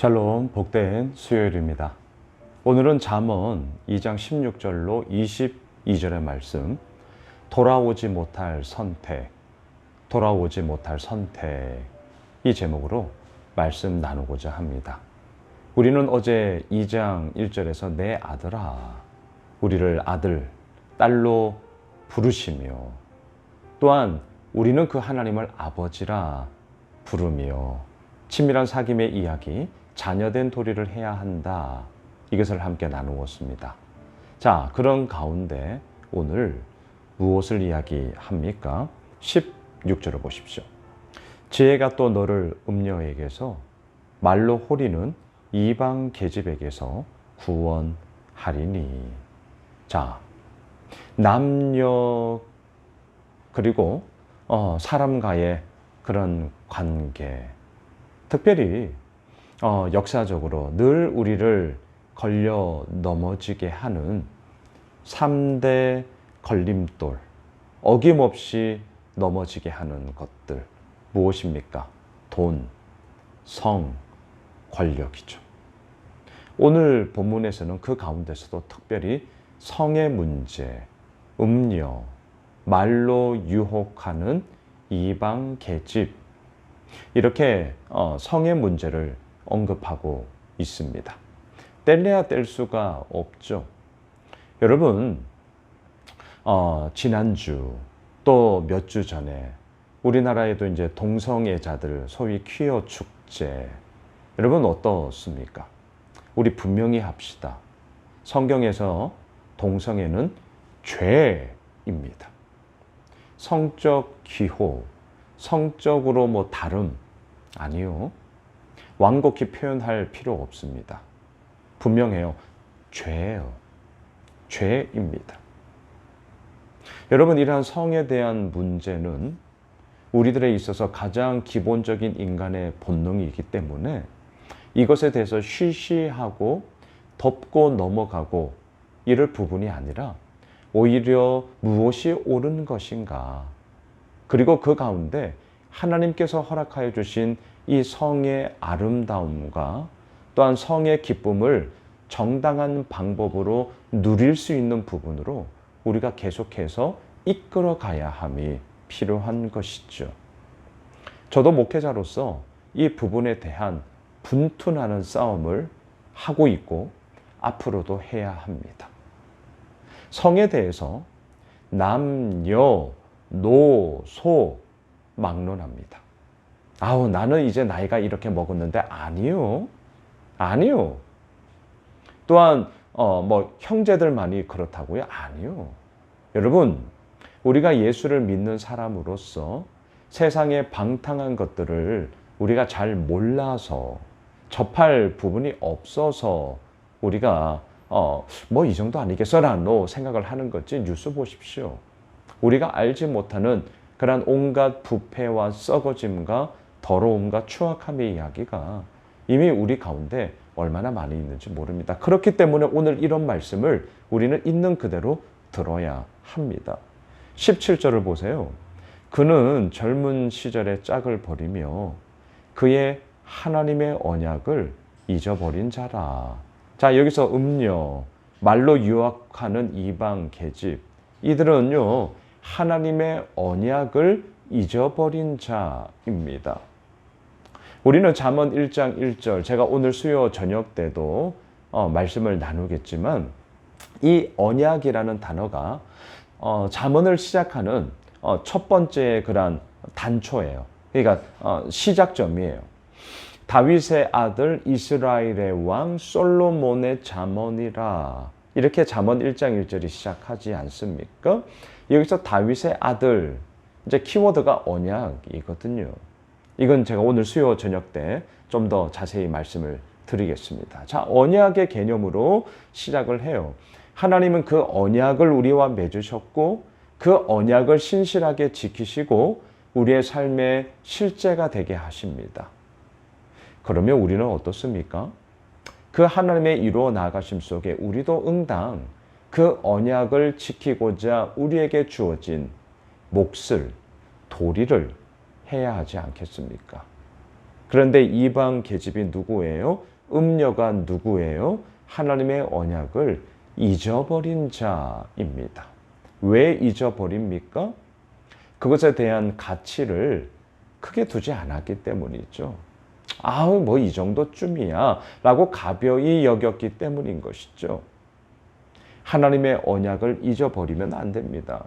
샬롬 복된 수요일입니다. 오늘은 잠언 2장 16절로 22절의 말씀 돌아오지 못할 선택 돌아오지 못할 선택 이 제목으로 말씀 나누고자 합니다. 우리는 어제 2장 1절에서 내 아들아 우리를 아들 딸로 부르시며 또한 우리는 그 하나님을 아버지라 부르며 친밀한 사귐의 이야기 자녀된 도리를 해야 한다. 이것을 함께 나누었습니다. 자, 그런 가운데 오늘 무엇을 이야기합니까? 16절을 보십시오. 지혜가 또 너를 음녀에게서 말로 호리는 이방 계집에게서 구원하리니. 자, 남녀 그리고 어, 사람과의 그런 관계, 특별히 어, 역사적으로 늘 우리를 걸려 넘어지게 하는 3대 걸림돌, 어김없이 넘어지게 하는 것들 무엇입니까? 돈, 성, 권력이죠. 오늘 본문에서는 그 가운데서도 특별히 성의 문제, 음녀, 말로 유혹하는 이방 계집 이렇게 어, 성의 문제를 언급하고 있습니다. 뗄래야 뗄 수가 없죠. 여러분 어, 지난주 또 몇 주 전에 우리나라에도 이제 동성애자들 소위 퀴어 축제 여러분 어떻습니까? 우리 분명히 합시다. 성경에서 동성애는 죄입니다. 성적 기호, 성적으로 뭐 다름 아니요. 완곡히 표현할 필요 없습니다. 분명해요. 죄예요. 죄입니다. 여러분 이러한 성에 대한 문제는 우리들에 있어서 가장 기본적인 인간의 본능이기 때문에 이것에 대해서 쉬쉬하고 덮고 넘어가고 이럴 부분이 아니라 오히려 무엇이 옳은 것인가 그리고 그 가운데 하나님께서 허락하여 주신 이 성의 아름다움과 또한 성의 기쁨을 정당한 방법으로 누릴 수 있는 부분으로 우리가 계속해서 이끌어 가야 함이 필요한 것이죠. 저도 목회자로서 이 부분에 대한 분투나는 싸움을 하고 있고 앞으로도 해야 합니다. 성에 대해서 남녀, 노, 소 막론합니다. 아우, 나는 이제 나이가 이렇게 먹었는데 아니요. 아니요. 또한 어, 뭐 형제들만이 그렇다고요? 아니요. 여러분, 우리가 예수를 믿는 사람으로서 세상의 방탕한 것들을 우리가 잘 몰라서 접할 부분이 없어서 우리가 어, 뭐 이 정도 아니겠어라노 생각을 하는 거지 뉴스 보십시오. 우리가 알지 못하는 그러한 온갖 부패와 썩어짐과 더러움과 추악함의 이야기가 이미 우리 가운데 얼마나 많이 있는지 모릅니다. 그렇기 때문에 오늘 이런 말씀을 우리는 있는 그대로 들어야 합니다. 17절을 보세요. 그는 젊은 시절의 짝을 버리며 그의 하나님의 언약을 잊어버린 자라. 자, 여기서 음녀, 말로 유학하는 이방 계집. 이들은요, 하나님의 언약을 잊어버린 자입니다. 우리는 잠언 1장 1절 제가 오늘 수요 저녁 때도 어, 말씀을 나누겠지만 이 언약이라는 단어가 어, 잠언을 시작하는 어, 첫 번째 그런 단초예요. 그러니까 어, 시작점이에요. 다윗의 아들 이스라엘의 왕 솔로몬의 잠언이라 이렇게 잠언 1장 1절이 시작하지 않습니까? 여기서 다윗의 아들 이제 키워드가 언약이거든요. 이건 제가 오늘 수요 저녁 때 좀 더 자세히 말씀을 드리겠습니다. 자, 언약의 개념으로 시작을 해요. 하나님은 그 언약을 우리와 맺으셨고 그 언약을 신실하게 지키시고 우리의 삶의 실제가 되게 하십니다. 그러면 우리는 어떻습니까? 그 하나님의 이루어 나가심 속에 우리도 응당 그 언약을 지키고자 우리에게 주어진 몫을 도리를 해야 하지 않겠습니까? 그런데 이방 계집이 누구예요? 음녀가 누구예요? 하나님의 언약을 잊어버린 자입니다. 왜 잊어버립니까? 그것에 대한 가치를 크게 두지 않았기 때문이죠. 아우, 뭐 이 정도쯤이야. 라고 가벼이 여겼기 때문인 것이죠. 하나님의 언약을 잊어버리면 안 됩니다.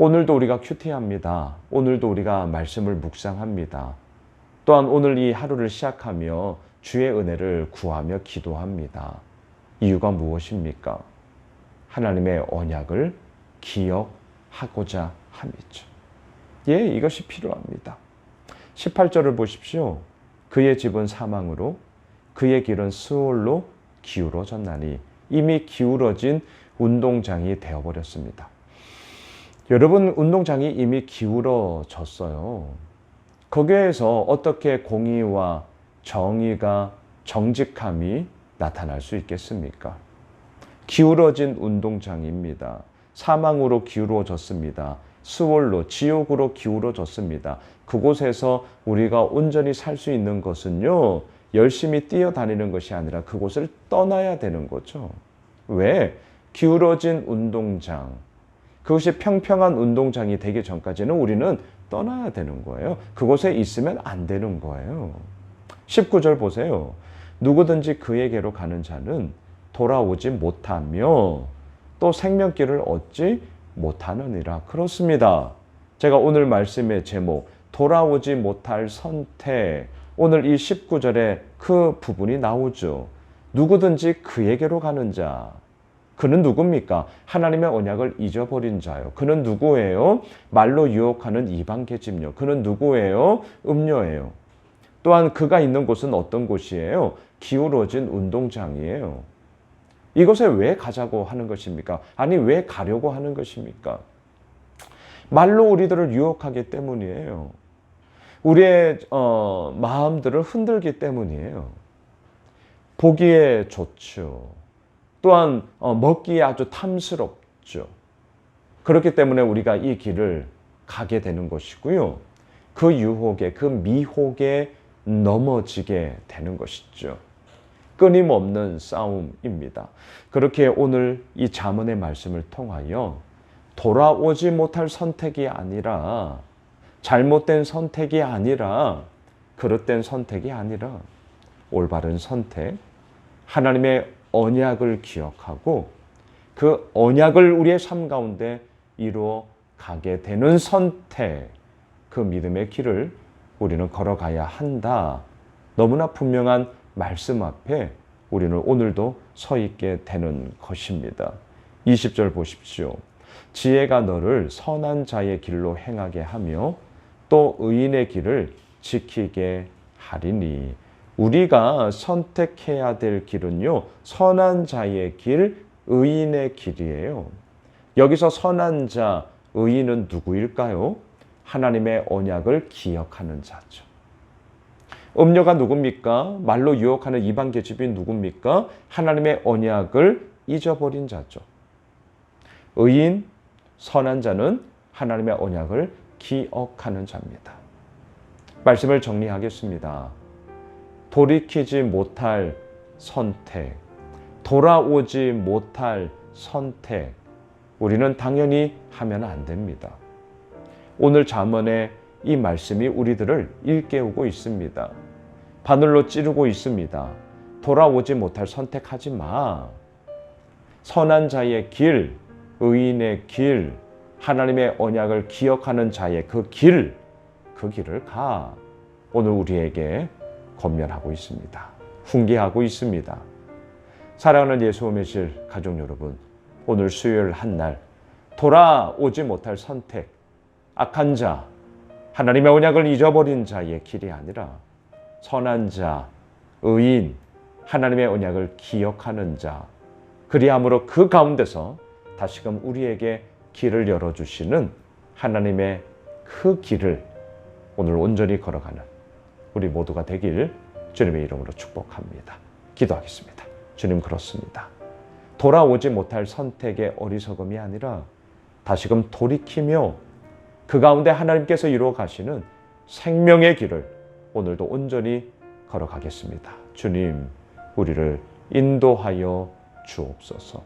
오늘도 우리가 큐티합니다. 오늘도 우리가 말씀을 묵상합니다. 또한 오늘 이 하루를 시작하며 주의 은혜를 구하며 기도합니다. 이유가 무엇입니까? 하나님의 언약을 기억하고자 함이죠. 예, 이것이 필요합니다. 18절을 보십시오. 그의 집은 사망으로 그의 길은 수월로 기울어졌나니 이미 기울어진 운동장이 되어버렸습니다. 여러분, 운동장이 이미 기울어졌어요. 거기에서 어떻게 공의와 정의가 정직함이 나타날 수 있겠습니까? 기울어진 운동장입니다. 사망으로 기울어졌습니다. 수월로 지옥으로 기울어졌습니다. 그곳에서 우리가 온전히 살 수 있는 것은요. 열심히 뛰어다니는 것이 아니라 그곳을 떠나야 되는 거죠. 왜? 기울어진 운동장. 그것이 평평한 운동장이 되기 전까지는 우리는 떠나야 되는 거예요. 그곳에 있으면 안 되는 거예요. 19절 보세요. 누구든지 그에게로 가는 자는 돌아오지 못하며 또 생명길을 얻지 못하느니라. 그렇습니다. 제가 오늘 말씀의 제목, 돌아오지 못할 선택. 오늘 이 19절에 그 부분이 나오죠. 누구든지 그에게로 가는 자. 그는 누굽니까? 하나님의 언약을 잊어버린 자요. 그는 누구예요? 말로 유혹하는 이방 계집요. 그는 누구예요? 음녀예요. 또한 그가 있는 곳은 어떤 곳이에요? 기울어진 운동장이에요. 이곳에 왜 가자고 하는 것입니까? 아니, 왜 가려고 하는 것입니까? 말로 우리들을 유혹하기 때문이에요. 우리의 어, 마음들을 흔들기 때문이에요. 보기에 좋죠. 또한 어, 먹기에 아주 탐스럽죠. 그렇기 때문에 우리가 이 길을 가게 되는 것이고요. 그 유혹에, 그 미혹에 넘어지게 되는 것이죠. 끊임없는 싸움입니다. 그렇게 오늘 이 자문의 말씀을 통하여 돌아오지 못할 선택이 아니라 잘못된 선택이 아니라 그릇된 선택이 아니라 올바른 선택, 하나님의 언약을 기억하고 그 언약을 우리의 삶 가운데 이루어 가게 되는 선택, 그 믿음의 길을 우리는 걸어가야 한다. 너무나 분명한 말씀 앞에 우리는 오늘도 서 있게 되는 것입니다. 20절 보십시오. 지혜가 너를 선한 자의 길로 행하게 하며 또 의인의 길을 지키게 하리니 우리가 선택해야 될 길은요, 선한 자의 길, 의인의 길이에요. 여기서 선한 자, 의인은 누구일까요? 하나님의 언약을 기억하는 자죠. 음료가 누굽니까? 말로 유혹하는 이방 계집이 누굽니까? 하나님의 언약을 잊어버린 자죠. 의인, 선한 자는 하나님의 언약을 기억하는 자입니다. 말씀을 정리하겠습니다. 돌이키지 못할 선택, 돌아오지 못할 선택, 우리는 당연히 하면 안 됩니다. 오늘 잠언의 이 말씀이 우리들을 일깨우고 있습니다. 바늘로 찌르고 있습니다. 돌아오지 못할 선택하지 마. 선한 자의 길, 의인의 길, 하나님의 언약을 기억하는 자의 그 길, 그 길을 가. 오늘 우리에게 권면하고 있습니다. 훈계하고 있습니다. 사랑하는 예수 오매실 가족 여러분, 오늘 수요일 한 날 돌아오지 못할 선택, 악한 자, 하나님의 언약을 잊어버린 자의 길이 아니라 선한 자, 의인, 하나님의 언약을 기억하는 자, 그리함으로 그 가운데서 다시금 우리에게 길을 열어주시는 하나님의 그 길을 오늘 온전히 걸어가는 우리 모두가 되길 주님의 이름으로 축복합니다. 기도하겠습니다. 주님 그렇습니다. 돌아오지 못할 선택의 어리석음이 아니라 다시금 돌이키며 그 가운데 하나님께서 이루어 가시는 생명의 길을 오늘도 온전히 걸어가겠습니다. 주님, 우리를 인도하여 주옵소서.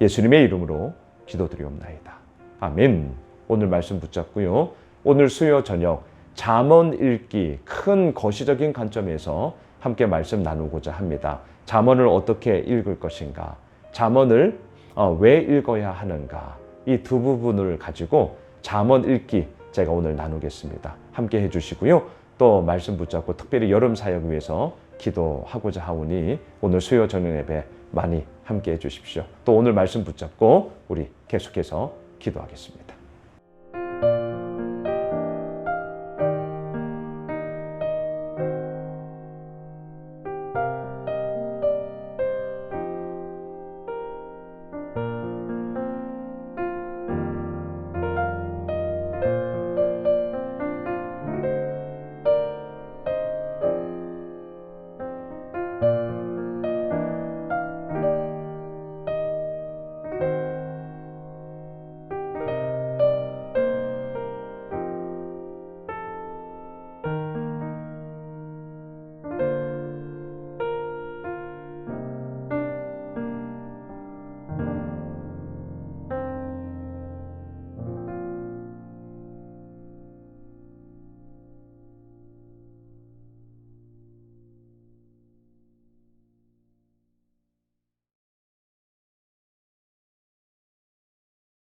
예수님의 이름으로 기도드리옵나이다. 아멘. 오늘 말씀 붙잡고요. 오늘 수요 저녁 잠언 읽기 큰 거시적인 관점에서 함께 말씀 나누고자 합니다. 잠언을 어떻게 읽을 것인가? 잠언을 어, 왜 읽어야 하는가? 이 두 부분을 가지고 잠언 읽기 제가 오늘 나누겠습니다. 함께 해 주시고요. 또 말씀 붙잡고 특별히 여름 사역 위해서 기도하고자 하오니 오늘 수요 저녁 예배 많이 함께 해 주십시오. 또 오늘 말씀 붙잡고 우리 계속해서 기도하겠습니다.